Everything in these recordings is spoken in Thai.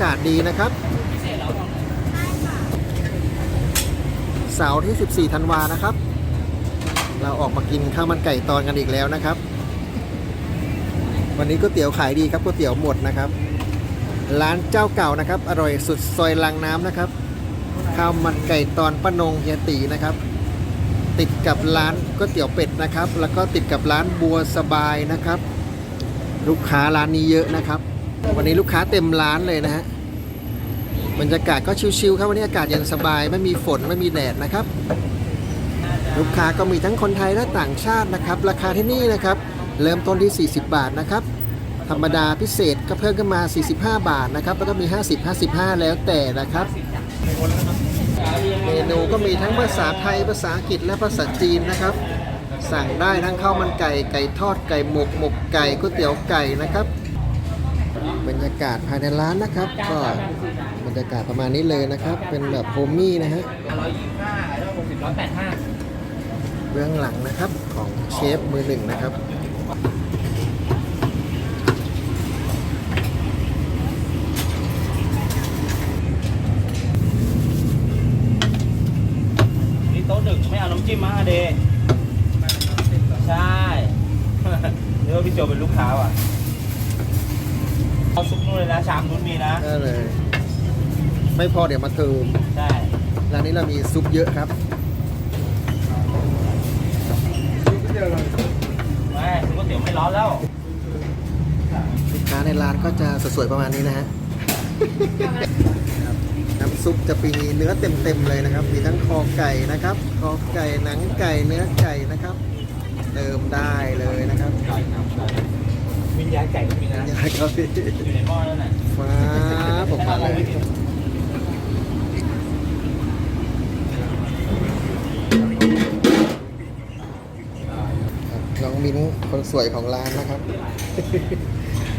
ากาศดีนะครับ เสาร์ที่ 14 ธันวานะครับ เราออกมากินข้าวมันไก่ตอนกันอีกแล้วนะครับ วันนี้ก๋วยเตี๋ยวขายดีครับก๋วยเตี๋ยวหมดนะครับ ร้านเจ้าเก่านะครับ อร่อยสุดซอยลังน้ำนะครับ ข้าวมันไก่ตอนป้านงเฮียตีนะครับ ติดกับร้านก๋วยเตี๋ยวเป็ดนะครับ แล้วก็ติดกับร้านบัวสบายนะครับ ลูกค้าร้านนี้เยอะนะครับ วันนี้ลูกค้าเต็มร้านเลยนะฮะบรรยากาศก็ชิวๆครับวันนี้อากาศเย็นสบายไม่มีฝนไม่มีแดดนะครับ ลูกค้าก็มีทั้งคนไทยและต่างชาตินะครับ ราคาที่นี่นะครับ เริ่มต้นที่ 40 บาทนะครับ ธรรมดาพิเศษก็เพิ่มขึ้นมา 45 บาทนะครับ แล้วก็มี 50 55 แล้วแต่นะครับ เมนูก็มีทั้งภาษาไทยภาษาอังกฤษและภาษาจีนนะครับ สั่งได้ทั้งข้าวมันไก่ไก่ทอดไก่หมกหมกไก่ก๋วยเตี๋ยวไก่นะครับ บรรยากาศภายในร้านนะครับ ก็บรรยากาศประมาณนี้เลยนะครับ เป็นแบบโฮมมี่นะฮะร้อยยี่สิบห้าร้อยหกสิบร้อยแปดห้าเบื้องหลังนะครับของเชฟมือหนึ่งนะครับนี่โต๊ะหนึ่งไม่เอาน้ำจิ้มมาเดย์ใช่เนื้อพี่โจเป็นลูกค้าว่ะ เอาซุปนู่นเลยนะชามนู้นมีนะก็เลย ไม่พอเดี๋ยวมาเติมใช่ร้านนี้เรามีซุปเยอะครับไม่ซุปก๋วยเตี๋ยวไม่ร้อนแล้วลูกค้าในร้านก็จะสวยๆประมาณนี้นะฮะครับน้ำซุปจะมีเนื้อเต็มๆเลยนะครับ มีทั้งคอไก่นะครับ คอไก่หนังไก่เนื้อไก่นะครับ เติมได้เลยนะครับ วิญญาณไก่ก็มีนะอยากครับพี่อยู่ในหม้อนั่นน่ะฟ้าผมมาเลยน้องมิ้นคนสวยของร้านนะครับ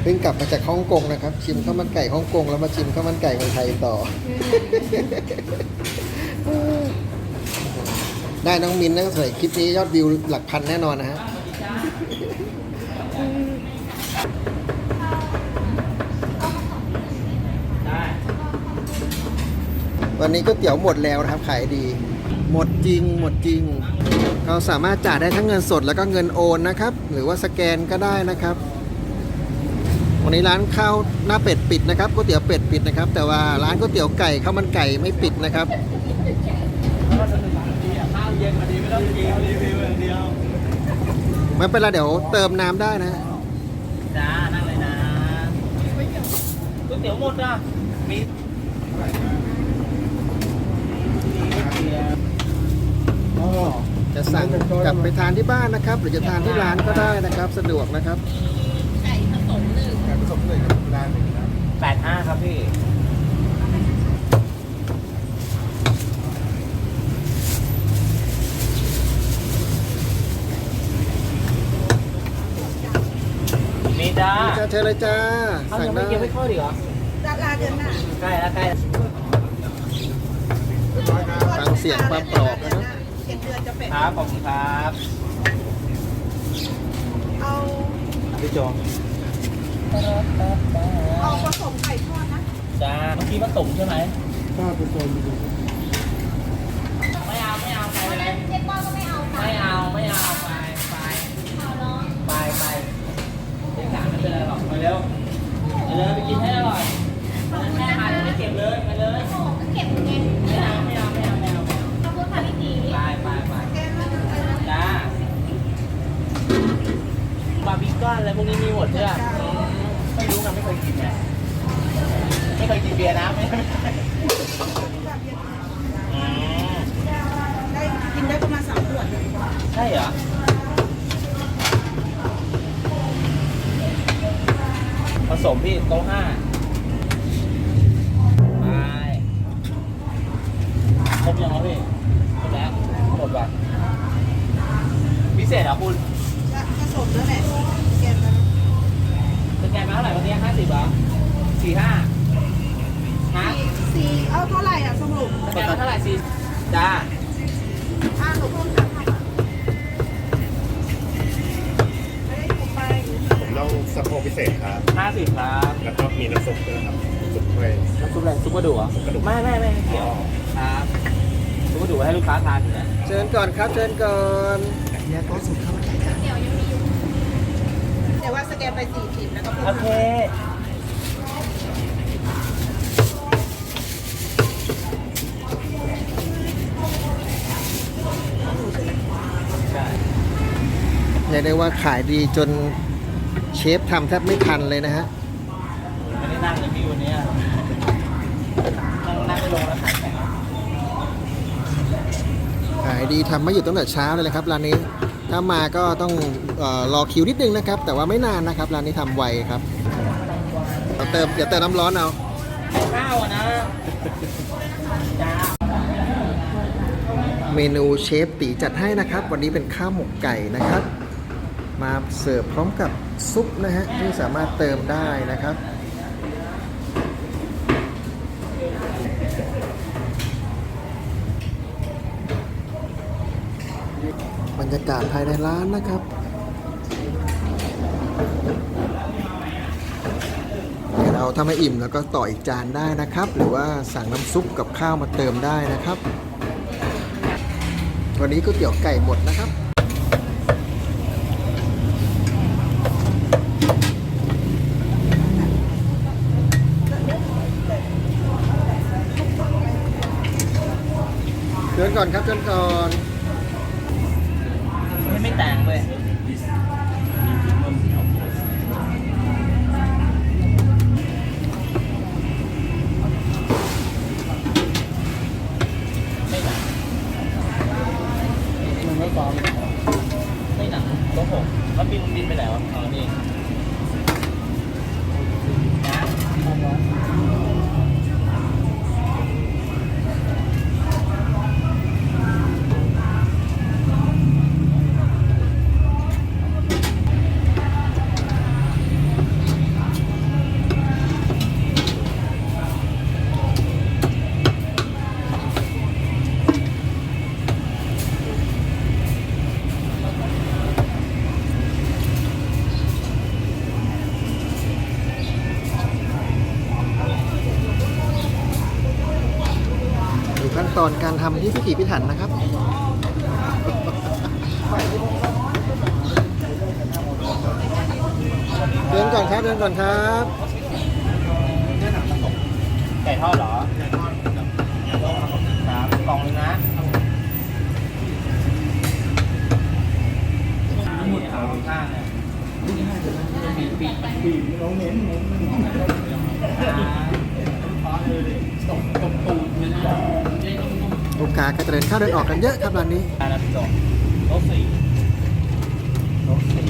เพิ่งกลับมาจากฮ่องกงนะครับ ชิมข้าวมันไก่ฮ่องกงแล้วมาชิมข้าวมันไก่เมืองไทยต่อ ได้น้องมินนะใส่คลิปนี้ยอดวิวหลักพันแน่นอนนะฮะ วันนี้ก๋วยเตี๋ยวหมดแล้วนะครับขายดี หมดจริงหมดจริง เราสามารถจ่ายได้ทั้งเงินสดแล้วก็เงินโอนนะครับ หรือว่าสแกนก็ได้นะครับ วันนี้ร้านข้าวหน้าเป็ดปิดนะครับก๋วยเตี๋ยวเป็ดปิดนะครับ แต่ว่าร้านก๋วยเตี๋ยวไก่ข้าวมันไก่ไม่ปิดนะครับไม่เดียวไม่เป็นไรเดี๋ยวเติมน้ำได้นะจ้านั่งเลยนะก๋วยเตี๋ยวหมดอะมี จะสั่งกลับไปทานที่บ้านนะครับ หรือจะทานที่ร้านก็ได้นะครับ สะดวกนะครับแปดห้าครับพี่มีจ้าจ้าเชิญเลยจ้าเขาสั่งยังไม่ได้ เกี่ยวไม่เข้าดีเหรอดาราเดือนหน้าใกล้แล้วใกล้แล้ว ฟังเสียงความกรอบนะครับเจ็ดเดือนจะเป็นครับขอบคุณครับเอาพี่โจเอาผสมไก่ทอดนะจ้าเมื่อกี้ผสมใช่ไหมข้าวเป็นคนไม่เอาไม่เอาไปเลยเจ๊ป้อก็ไม่เอาไม่เอาไม่เอาไปไปไปไปเด็กสามไม่เป็นไรหรอกไปเร็วไปเลยไปกินให้อร่อยแม่มาจะไม่เก็บเลยไปเลย โอ้ก็เก็บเงิน ไม่เอาไม่เอาไม่เอาไม่เอาไม่เอา ขอบคุณค่ะพี่ตี ไปไปไป แกมาดูไปนะ จ้าบาร์บีคอนอะไรพวกนี้มีหมดใช่ไหมไม่รู้นะไม่เคยกินไงไม่เคยกินเบียร์นะไม่อืม ได้กินได้ประมาณสามขวดเลย ใช่เหรอผสมพี่โต๊ะห้าไปครบยังครับพี่ครบแล้วหมดว่ะ พิเศษเหรอคุณผสมแล้วแหละแกมาสแกนมาเท่าไหร่วันนี้ห้าสิบเหรอสี่ห้าฮะสี่เอาเท่าไหร่อะสรุปสแกนมาเท่าไหร่สี่จ้าอ่าหนูเพิ่มสามพันไม่ได้ถูกไปผมเล่าสะโพกพิเศษครับ ห้าสิบครับแล้วก็มีน้ำซุปด้วยครับซุปเพิ่เลยน้ำซุปอะไรซุปกระดูกเหรอไม่ไม่ไม่ไม่เกี่ยวครับซุปกระดูกให้ลูกค้าทานอยู่แล้วเชิญก่อนครับ เชิญก่อน เนี่ยโต๊ะสุดข้าวมันไก่จ้ะแต่ว่าสแกนไปสี่สิบแล้วก็เพิ่มโอเคใช่เรียกได้ว่าขายดีจนเชฟทำแทบไม่ทันเลยนะฮะ ไม่ได้นั่งเลยพี่วันเนี้ยนั่งนั่งไม่ลงแล้วขายแข็ง ขายดีทำไม่หยุดตั้งแต่เช้าเลยนะครับร้านนี้ถ้ามาก็ต้องเออรอคิวนิดนึงนะครับ แต่ว่าไม่นานนะครับร้านนี้ทำไวครับเราเติมเดี๋ยวเติมน้ำร้อนเอาข้าวอะนะจ้าเมนูเชฟตีจัดให้นะครับ วันนี้เป็นข้าวหมกไก่นะครับ มาเสิร์ฟพร้อมกับซุปนะฮะที่สามารถเติมได้นะครับ บ รยากาศภายในร้านนะครับ เดี๋ยวเราถ้าไม่อิ่มแล้วก็ต่ออีกจานได้นะครับ หรือว่าสั่งน้ำซุปกับข้าวมาเติมได้นะครับ วันนี้ก๋วยเตี๋ยวไก่หมดนะครับเชิญก่อนครับเชิญก่อนำที่พิถีพิถันนะครับ เดินก่อนครับ เดินก่อนครับไก่ทอดเหรอครับกล่องนึงนะหมุดเอาข้างเนี่ยปีปีปีน้องเน้นเน้นขอเลยดิตกตกตูดเลยนะ ลูกค้าก็จะเดินเข้าเดินออกกันเยอะครับร้านนี้ อันนั้นสองโต๊ะสี่โต๊ะสี่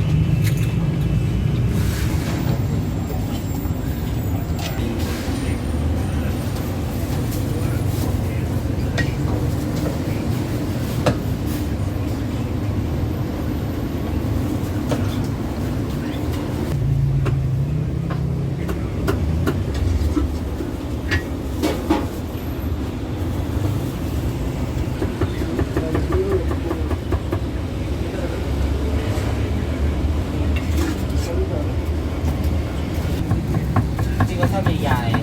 จริง ก็ชอบใหญ่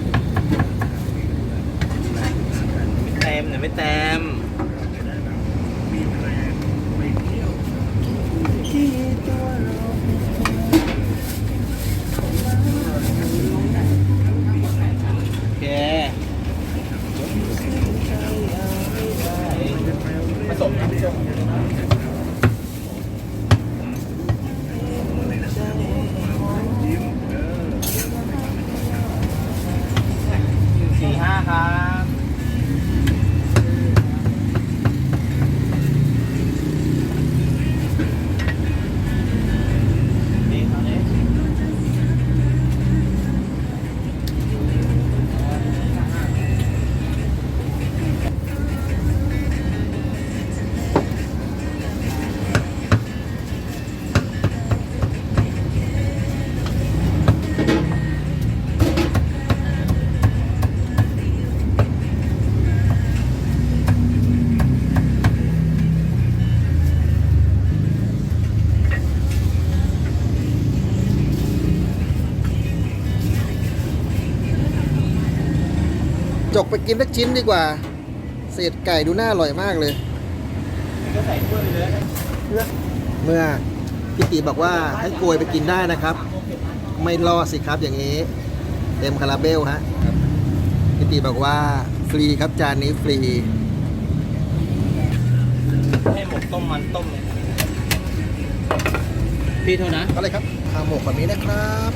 ไม่เต็มเนี่ยไม่เต็มโอเคผสมน้ำส้ม สี่ห้าครับ ไปกินสักชิ้นดีกว่า เศษไก่ดูน่าอร่อยมากเลยก็ใส่ถ้วยไปเลยนะเมื่อพี่ตีบอกว่าให้โกยไปกินได้นะครับ ไม่รอดสิครับอย่างนี้ เต็มคาราเบลฮะพี่ตีบอกว่าฟรีครับจานนี้ฟรีให้หมกต้มมันต้มเลยพี่เท่านั้นก็เลยครับข้าวหมกแบบนี้นะครับ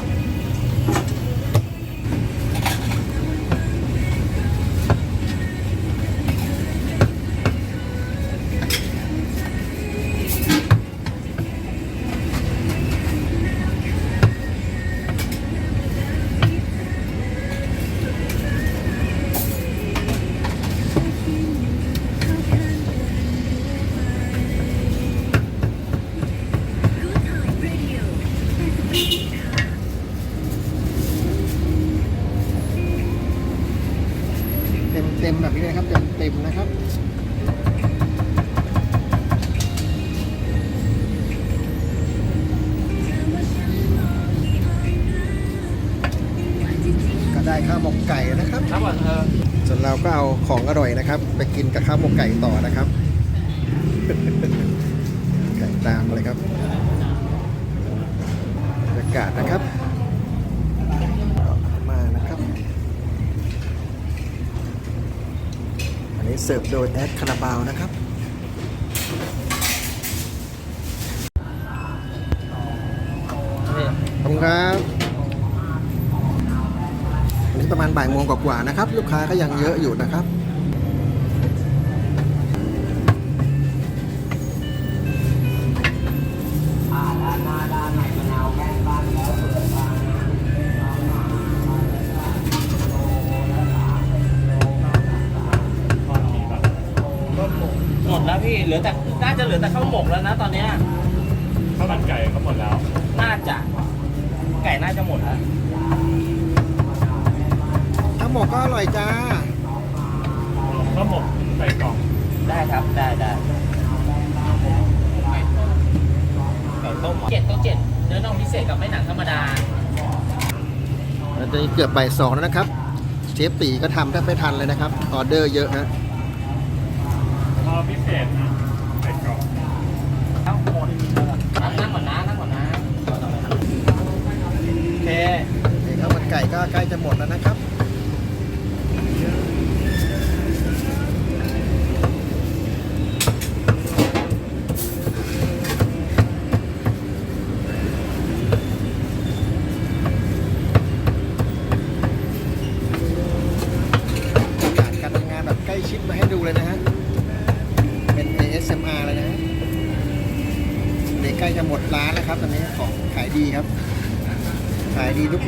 ของอร่อยนะครับ ไปกินกับข้าวหมกไก่ต่อนะครับ ไก่ตามเลยครับบรรยากาศนะครับมานะครับ อันนี้เสิร์ฟโดยแอดคาราบาวนะครับขอบคุณครับ ประมาณบ่ายโมงกว่าๆนะครับ ลูกค้าก็ยังเยอะอยู่นะครับหมดแล้วพี่เหลือแต่น่าจะเหลือแต่ข้าวหมกแล้วนะตอนเนี้ยข้าวมันไก่ก็หมดแล้ว น่าจะ ไก่น่าจะหมดแล้วข้าว หมกก็อร่อยจ้าข้าวหมกใส่กล่องได้ครับได้ได้ไก่ต้มเจ็ดต้องเจ็ดเนื้อน่องพิเศษกับไม่หนังธรรมดาแล้วตอนนี้เกือบบ่ายสองแล้วนะครับ เชฟตีก็ทำแทบไม่ทันเลยนะครับออเดอร์เยอะฮะพอพิเศษนะใส่กล่องทั้งหมดนั่งก่อนนะนั่งก่อนนะโอเคนี่ข้าวมันไก่ก็ใกล้จะหมดแล้วนะครับ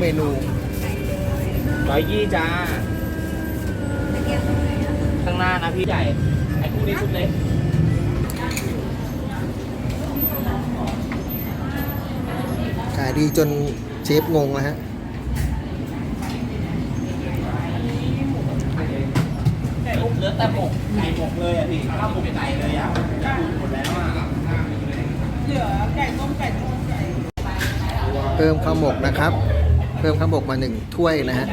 เมนูร้อยยี่จ้า ข้างหน้านะพี่ใหญ่ ไอ้คู่นี้ชุดเล็กขายดีจนเชฟงงแล้วฮะ ไก่อบเหลือแต่หมกไก่หมกเลยอะพี่ข้าวหมกไก่เลยอะหมดแล้วอะเหลือไก่ต้มไก่ต้มไก่ เพิ่มข้าวหมกนะครับเพิ่มข้าวหมกมาหนึ่งถ้วยนะฮะ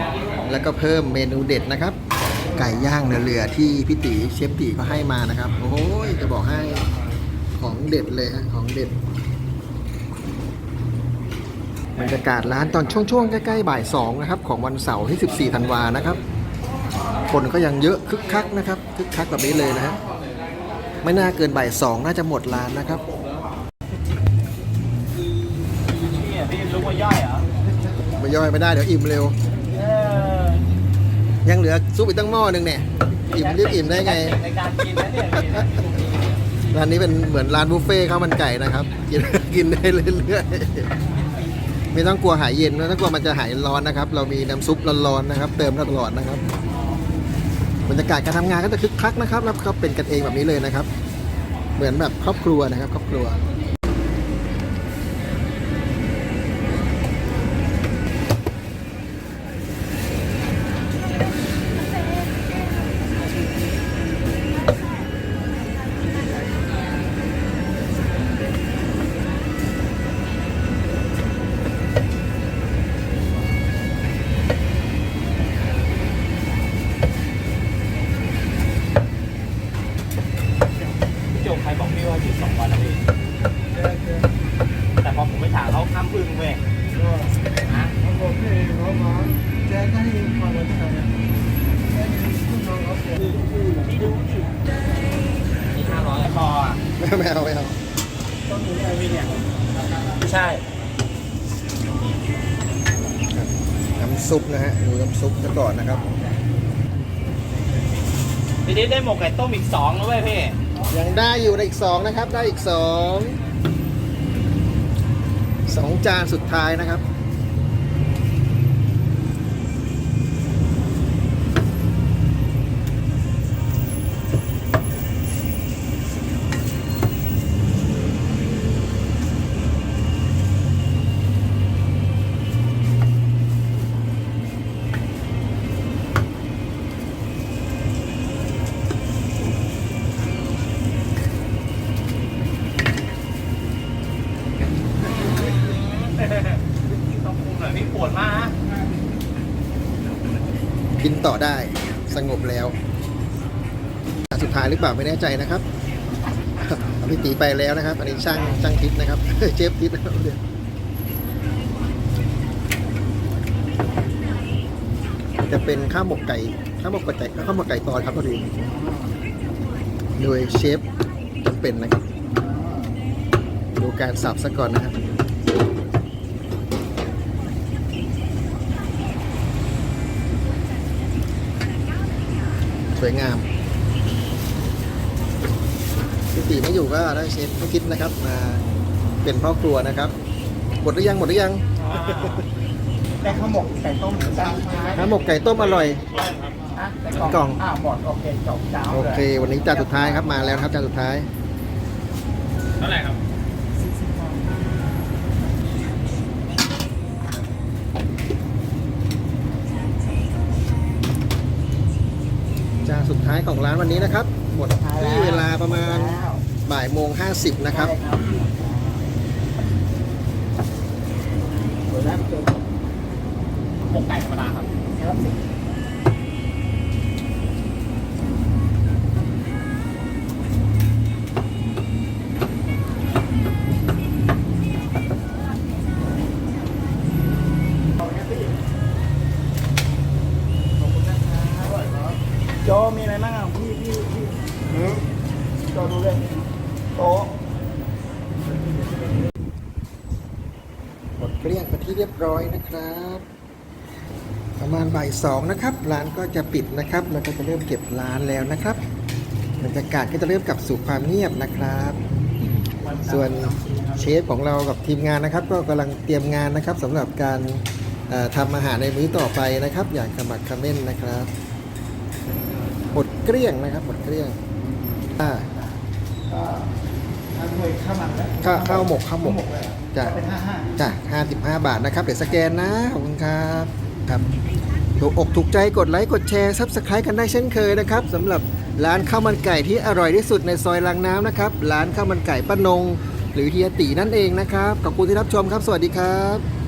แล้วก็เพิ่มเมนูเด็ดนะครับ ไก่ย่างเรือๆที่พี่ตีเชฟตีเขาให้มานะครับโอ้โหจะบอกให้ของเด็ดเลยฮะของเด็ดบรรยากาศร้านตอนช่วงๆใกล้ๆบ่ายสองนะครับ ของวันเสาร์ที่ 14 ธันวานะครับ คนก็ยังเยอะคึกคักนะครับคึกคักแบบนี้เลยนะฮะไม่น่าเกินบ่ายสองน่าจะหมดร้านนะครับ ย่อยไม่ได้เดี๋ยวอิ่มเร็ว เออยังเหลือซุปอีกตั้งหม้อหนึ่งเนี่ยอิ่มรีบอิ่มได้ไง ในการกินนะเนี่ยพี่นะร้านนี้เป็นเหมือนร้านบุฟเฟ่ต์ข้าวมันไก่นะครับ กิน กินได้เรื่อยๆไม่ต้องกลัวหายเย็นไม่ต้องกลัวมันจะหายร้อนนะครับ เรามีน้ำซุปร้อนๆนะครับ เติมตลอดนะครับบรรยากาศการทำงานก็จะคึกคักนะครับแล้วก็เป็นกันเองแบบนี้เลยนะครับ เหมือนแบบครอบครัวนะครับ ครอบครัว ซุปนะฮะดูน้ำซุปซะก่อนนะครับทีนี้ได้หมกไก่ต้มอีกสองนะเว้ยพี่ ยังได้อยู่ในอีกสองนะครับ ได้อีกสองสองจานสุดท้ายนะครับ ต่อได้สงบแล้วสุดท้ายหรือเปล่าไม่แน่ใจนะครับพี่ตีไปแล้วนะครับ อันนี้ช่างช่างทิศนะครับ เชฟทิศนะครับจะเป็นข้าวหมกไก่ข้าวหมกไก่ข้าวหมกไก่ตอนครับพอดีโดยเชฟจำเป็นนะครับ ดูการสับซะก่อนนะครับ สวยงามพี่ตีไม่อยู่ก็ได้เชฟไม่คิดนะครับ มาเป็นพ่อครัวนะครับ หมดหรือยังหมดหรือยังได้ข้าวหมกไก่ต้มหรือจ้าข้าวหมกไก่ต้มอร่อยอะได้กล่องอ้าวหมดโอเคจบเจ้าโอเค วันนี้จานสุดท้ายครับมาแล้วนะครับจานสุดท้ายเท่าไหร่ครับ สุดท้ายของร้านวันนี้นะครับ หมดที่เวลาประมาณแล้วบ่ายโมงห้าสิบนะครับ ร้อยนะครับ ประมาณบ่ายสองนะครับ ร้านก็จะปิดนะครับแล้วก็จะเริ่มเก็บร้านแล้วนะครับบรรยากาศก็จะเริ่มกลับสู่ความเงียบนะครับ ส่วนเชฟของเรากับทีมงานนะครับ ก็กำลังเตรียมงานนะครับสำหรับการเอ่อทำอาหารในมื้อต่อไปนะครับ อย่างขมักขม้นนะครับหมดเกลี้ยงนะครับหมดเกลี้ยงอ่า ทางเคยข้าวมันแล้วข้าวข้าวหมกข้าวหมกเลยจ้ะเป็นห้าห้าจ้ะ55บาทนะครับ เดี๋ยวสแกนนะ ขอบคุณครับครับถูกอกถูกใจกดไลค์กดแชร์ซับสไครต์กันได้เช่นเคยนะครับสำหรับร้านข้าวมันไก่ที่อร่อยที่สุดในซอยลังน้ำนะครับ ร้านข้าวมันไก่ป้านง หรือเฮียตีนั่นเองนะครับ ขอบคุณที่รับชมครับ สวัสดีครับ